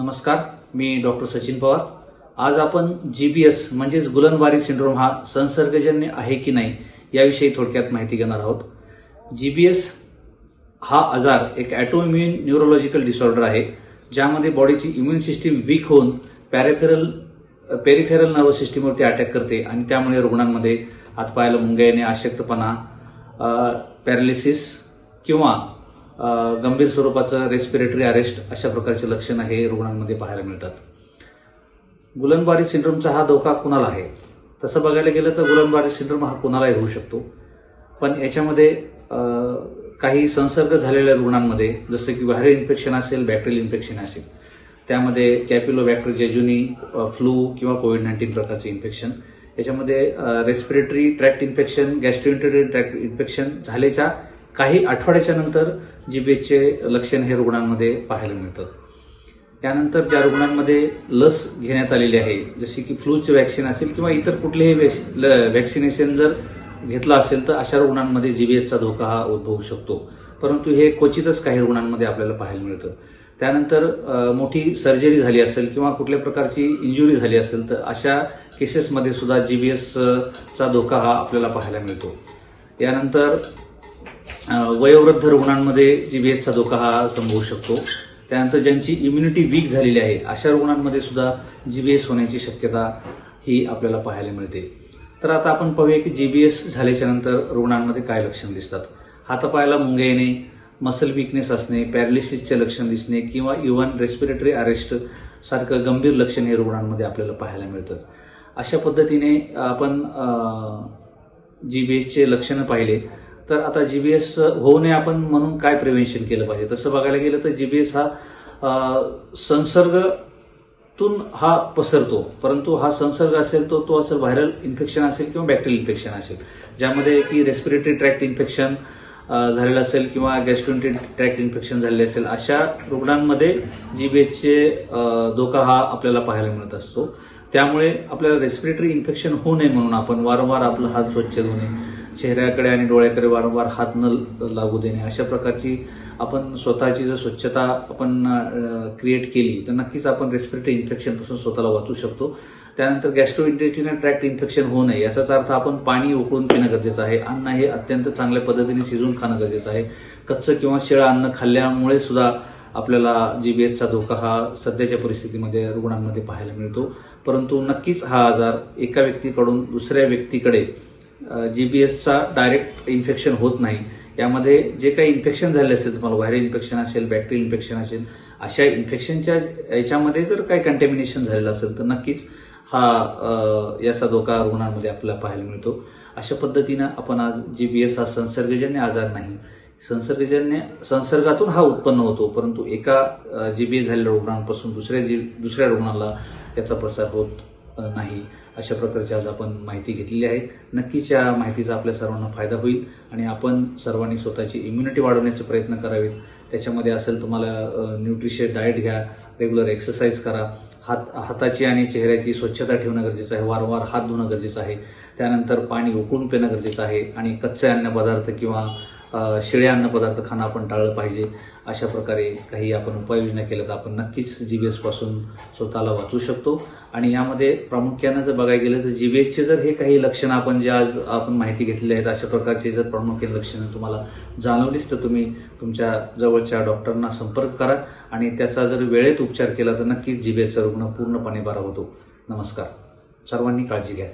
नमस्कार मी डॉक्टर सचिन पवार. आज आपण जी बी एस म्हणजेच गुलनबारी सिंड्रोम हा संसर्गजन्य आहे की नाही याविषयी थोडक्यात माहिती घेणार आहोत. जी बी एस हा आजार एक ॲटोइम्युन न्यूरोलॉजिकल डिसऑर्डर आहे ज्यामध्ये बॉडीची इम्युन सिस्टीम वीक होऊन पॅरेफेरल पेरिफेरल नर्व्ह सिस्टीमवरती अटॅक करते आणि त्यामुळे रुग्णांमध्ये हातपायाला मुंग्या येणे अशक्तपणा पॅरालिसिस किंवा गंभीर स्वरूपाचं रेस्पिरेटरी अरेस्ट अशा प्रकारचे लक्षणं हे रुग्णांमध्ये पाहायला मिळतात. गुलनबारी सिंड्रोमचा हा धोका कुणाला आहे? तसं बघायला गेलं तर गुलनबारी सिंड्रोम हा कुणालाही होऊ शकतो. पण याच्यामध्ये काही संसर्ग झालेल्या रुग्णांमध्ये जसं की व्हायरल इन्फेक्शन असेल बॅक्टेरियल इन्फेक्शन असेल त्यामध्ये कॅपिलोबॅक्टर जेजुनी फ्लू किंवा कोविड नाईन्टीन प्रकारचे इन्फेक्शन याच्यामध्ये respiratory tract infection gastrointestinal tract infection झाल्याच्या काही आठवड्याच्या नंतर जिबेचे लक्षण हे रुग्णांमध्ये पाहायला मिळतात त्यानंतर ज्या रुग्णांमध्ये लस घेण्यात आलेली आहे जशी की फ्लूचे वॅक्सिन असेल किंवा इतर कुठलेही वॅक्सिनेशन जर घेतलं असेल तर अशा रुग्णांमध्ये जीबीएचचा धोका हा उद्भवू शकतो. परंतु हे क्वचितच काही रुग्णांमध्ये आपल्याला पाहायला मिळतं. त्यानंतर मोठी सर्जरी झाली असेल किंवा कुठल्या प्रकारची इंजुरी झाली असेल तर अशा केसेसमध्ये सुद्धा जीबीएसचा धोका हा आपल्याला पाहायला मिळतो. यानंतर वयोवृद्ध रुग्णांमध्ये जीबीएसचा धोका हा संभवू शकतो. त्यानंतर ज्यांची इम्युनिटी वीक झालेली आहे अशा रुग्णांमध्ये सुद्धा जीबीएस होण्याची शक्यता ही आपल्याला पाहायला मिळते. तर आता आपण पाहूया की जीबीएस झाल्याच्यानंतर रुग्णांमध्ये काय लक्षण दिसतात. हातापायाला मुंगे येणे मसल विकनेस असणे पॅरालिसिसचे लक्षण दिसणे किंवा इव्हन रेस्पिरेटरी अरेस्ट सारखं गंभीर लक्षण हे रुग्णांमध्ये आपल्याला पाहायला मिळतं. अशा पद्धतीने आपण जी बी एसचे लक्षणं पाहिले. तर आता जीबीएस होऊ नये आपण म्हणून काय प्रिव्हेन्शन केलं पाहिजे? तसं बघायला गेलं तर जीबीएस हा संसर्गातून हा पसरतो. परंतु हा संसर्ग असेल तो तो असेल व्हायरल इन्फेक्शन असेल किंवा बॅक्टेरियल इन्फेक्शन असेल. ज्यामध्ये की रेस्पिरेटरी ट्रॅक्ट इन्फेक्शन झालेलं असेल किंवा गॅस्ट्रोइंटरी ट्रॅक्ट इन्फेक्शन झालेले असेल अशा रुग्णांमध्ये जीबीएसचे धोका हा आपल्याला पाहायला मिळत असतो. त्यामुळे आपल्याला रेस्पिरेटरी इन्फेक्शन होऊ नये म्हणून आपण वारंवार आपला हात स्वच्छ धुणे चेहऱ्याकडे आणि डोळ्याकडे वारंवार हात न लागू देणे. अशा प्रकारची आपण स्वतःची जर स्वच्छता आपण क्रिएट केली तर नक्कीच आपण रेस्पिरेटरी इन्फेक्शनपासून स्वतःला वाचू शकतो. त्यानंतर गॅस्ट्रोइंटेस्टिनल ट्रॅक्ट इन्फेक्शन होऊ नये. याचाच अर्थ आपण पाणी उकळून पिणं गरजेचं आहे. अन्न हे अत्यंत चांगल्या पद्धतीने शिजवून खाणं गरजेचं आहे. कच्चं किंवा शिळं अन्न खाल्ल्यामुळे सुद्धा आपल्याला जीबीएसचा धोका हा सध्याच्या परिस्थितीमध्ये रुग्णांमध्ये पाहायला मिळतो. परंतु नक्कीच हा आजार एका व्यक्तीकडून दुसऱ्या व्यक्तीकडे जी बी एसचा डायरेक्ट इन्फेक्शन होत नाही. यामध्ये जे काही इन्फेक्शन झाले असेल तुम्हाला व्हायरल इन्फेक्शन असेल बॅक्टेरियल इन्फेक्शन असेल अशा इन्फेक्शनच्या याच्यामध्ये जर काही कंटॅमिनेशन झालेलं असेल तर नक्कीच हा याचा धोका रुग्णांमध्ये आपल्याला पाहायला मिळतो. अशा पद्धतीनं आपण आज जी बी एस हा संसर्गजन्य आजार नाही. संसर्गजन्य संसर्गातून हा उत्पन्न होतो परंतु एका जी बी एस झालेल्या रुग्णांपासून दुसऱ्या जी दुसऱ्या रुग्णाला याचा प्रसार होत नाही. अशा प्रकारची आज आपण माहिती घेतलेली आहे. नक्कीच या माहितीचा आपल्या सर्वांना फायदा होईल आणि आपण सर्वांनी स्वतःची इम्युनिटी वाढवण्याचे प्रयत्न करावेत. त्याच्यामध्ये असेल तुम्हाला न्यूट्रिशियस डाएट घ्या रेग्युलर एक्सरसाइज करा. हात हाताची आणि चेहऱ्याची स्वच्छता ठेवणं गरजेचं आहे. वारंवार हात धुणं गरजेचं आहे. त्यानंतर पाणी उकळून पिणं गरजेचं आहे. आणि कच्चे अन्नपदार्थ किंवा शिळे अन्नपदार्थ खाणं आपण टाळलं पाहिजे. अशा प्रकारे काही आपण उपाययोजना केल्या तर आपण नक्कीच जी बी एसपासून स्वतःला वाचू शकतो. आणि यामध्ये प्रामुख्यानं जर बघायला गेलं तर जी बी एसचे जर हे काही लक्षणं आपण जे आज आपण माहिती घेतलेली आहेत अशा प्रकारचे जर प्रामुख्याने लक्षणं तुम्हाला जाणवलीच तर तुम्ही तुमच्या जवळच्या डॉक्टरना संपर्क करा. आणि त्याचा जर वेळेत उपचार केला तर नक्कीच जी बी एसचा रुग्ण पूर्णपणे बरा होतो. नमस्कार. सर्वांनी काळजी घ्या.